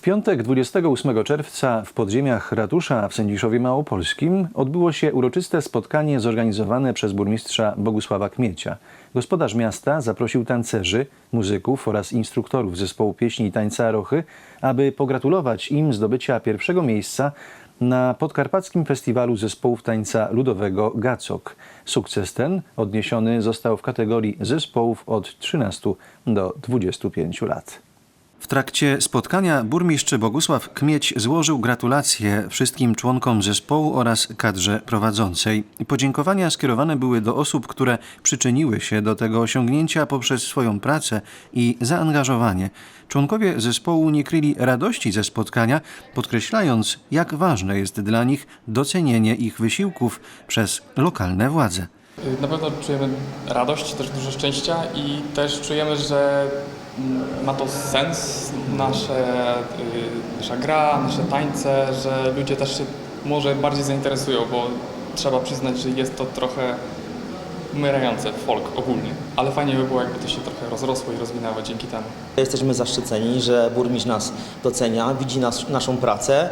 W piątek 28 czerwca w podziemiach ratusza w Sędziszowie Małopolskim odbyło się uroczyste spotkanie zorganizowane przez burmistrza Bogusława Kmiecia. Gospodarz miasta zaprosił tancerzy, muzyków oraz instruktorów zespołu pieśni i tańca Rochy, aby pogratulować im zdobycia pierwszego miejsca na podkarpackim festiwalu zespołów tańca ludowego Gacok. Sukces ten odniesiony został w kategorii zespołów od 13 do 25 lat. W trakcie spotkania burmistrz Bogusław Kmieć złożył gratulacje wszystkim członkom zespołu oraz kadrze prowadzącej. Podziękowania skierowane były do osób, które przyczyniły się do tego osiągnięcia poprzez swoją pracę i zaangażowanie. Członkowie zespołu nie kryli radości ze spotkania, podkreślając, jak ważne jest dla nich docenienie ich wysiłków przez lokalne władze. Na pewno czujemy radość, też dużo szczęścia i też czujemy, że ma to sens, nasze, y, nasza gra, nasze tańce, że ludzie też się może bardziej zainteresują, bo trzeba przyznać, że jest to trochę umierające folk ogólnie, ale fajnie by było, jakby to się trochę rozrosło i rozwinęło dzięki temu. Jesteśmy zaszczyceni, że burmistrz nas docenia, widzi nas, naszą pracę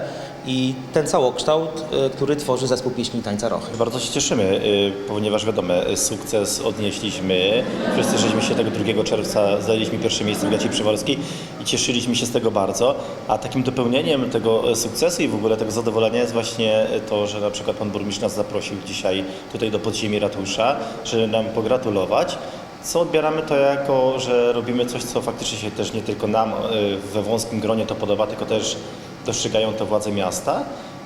i ten całokształt, y, który tworzy zespół pieśni tańca Rochy. Bardzo się cieszymy, y, ponieważ wiadomo, y, sukces odnieśliśmy. Wszyscy żeśmy się tego 2 czerwca zajęliśmy pierwsze miejsce w Gaci Przyworskiej i cieszyliśmy się z tego bardzo. A takim dopełnieniem tego sukcesu i w ogóle tego zadowolenia jest właśnie to, że na przykład pan burmistrz nas zaprosił dzisiaj tutaj do podziemi ratusza, żeby nam pogratulować. Co odbieramy to jako, że robimy coś, co faktycznie się też nie tylko nam we wąskim gronie to podoba, tylko też dostrzegają to władze miasta,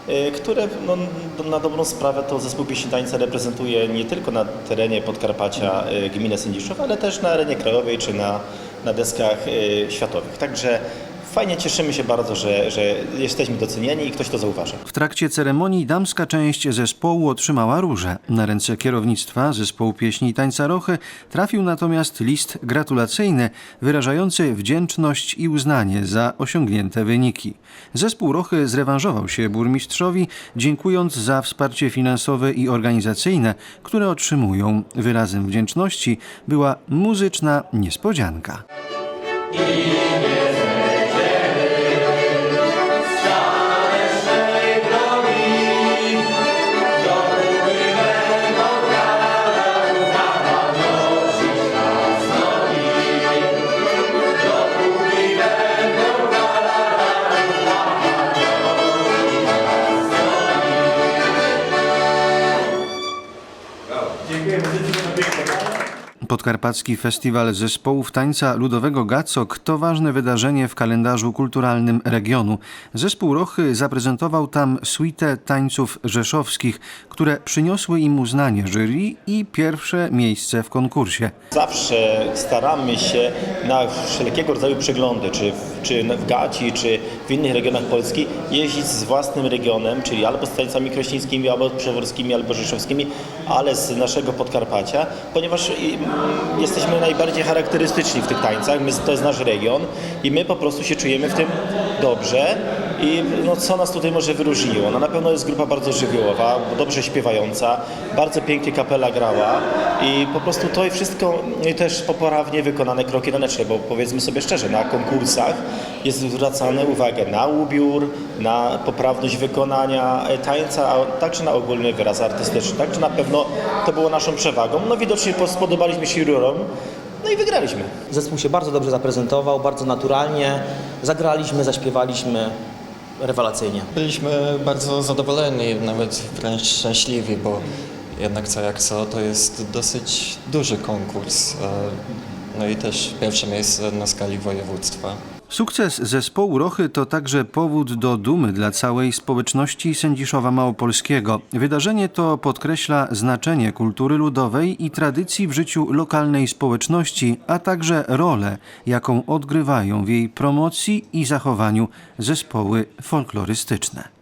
y, które no, na dobrą sprawę to zespół pieśni tańca reprezentuje nie tylko na terenie Podkarpacia y, gminy Sędziszów, ale też na arenie krajowej czy na, na deskach y, światowych. Także fajnie cieszymy się bardzo, że, że jesteśmy docenieni i ktoś to zauważa. W trakcie ceremonii damska część zespołu otrzymała różę. Na ręce kierownictwa zespołu pieśni i tańca Rochy trafił natomiast list gratulacyjny wyrażający wdzięczność i uznanie za osiągnięte wyniki. Zespół Rochy zrewanżował się burmistrzowi, dziękując za wsparcie finansowe i organizacyjne, które otrzymują. Wyrazem wdzięczności była muzyczna niespodzianka. Dziękujemy. Podkarpacki Festiwal Zespołów Tańca Ludowego Gacok to ważne wydarzenie w kalendarzu kulturalnym regionu. Zespół Rochy zaprezentował tam suite tańców rzeszowskich, które przyniosły im uznanie jury i pierwsze miejsce w konkursie. Zawsze staramy się na wszelkiego rodzaju przeglądy, czy w, czy w Gaci, czy w innych regionach Polski, jeździć z własnym regionem, czyli albo z tańcami krośnieńskimi, albo przeworskimi, albo rzeszowskimi, ale z naszego Podkarpacia, ponieważ jesteśmy najbardziej charakterystyczni w tych tańcach, my, to jest nasz region i my po prostu się czujemy w tym dobrze i no, co nas tutaj może wyróżniło? No, na pewno jest grupa bardzo żywiołowa, dobrze śpiewająca, bardzo pięknie kapela grała i po prostu to i wszystko i też poprawnie wykonane kroki taneczne, bo powiedzmy sobie szczerze, na konkursach jest zwracane uwagę na ubiór, na poprawność wykonania tańca, a także na ogólny wyraz artystyczny. Także na pewno to było naszą przewagą. No widocznie spodobaliśmy się jurorom, no i wygraliśmy. Zespół się bardzo dobrze zaprezentował, bardzo naturalnie. Zagraliśmy, zaśpiewaliśmy rewelacyjnie. Byliśmy bardzo zadowoleni, nawet wręcz szczęśliwi, bo jednak co jak co, to jest dosyć duży konkurs. e, No i też pierwsze miejsce na skali województwa. Sukces zespołu Rochy to także powód do dumy dla całej społeczności Sędziszowa Małopolskiego. Wydarzenie to podkreśla znaczenie kultury ludowej i tradycji w życiu lokalnej społeczności, a także rolę, jaką odgrywają w jej promocji i zachowaniu zespoły folklorystyczne.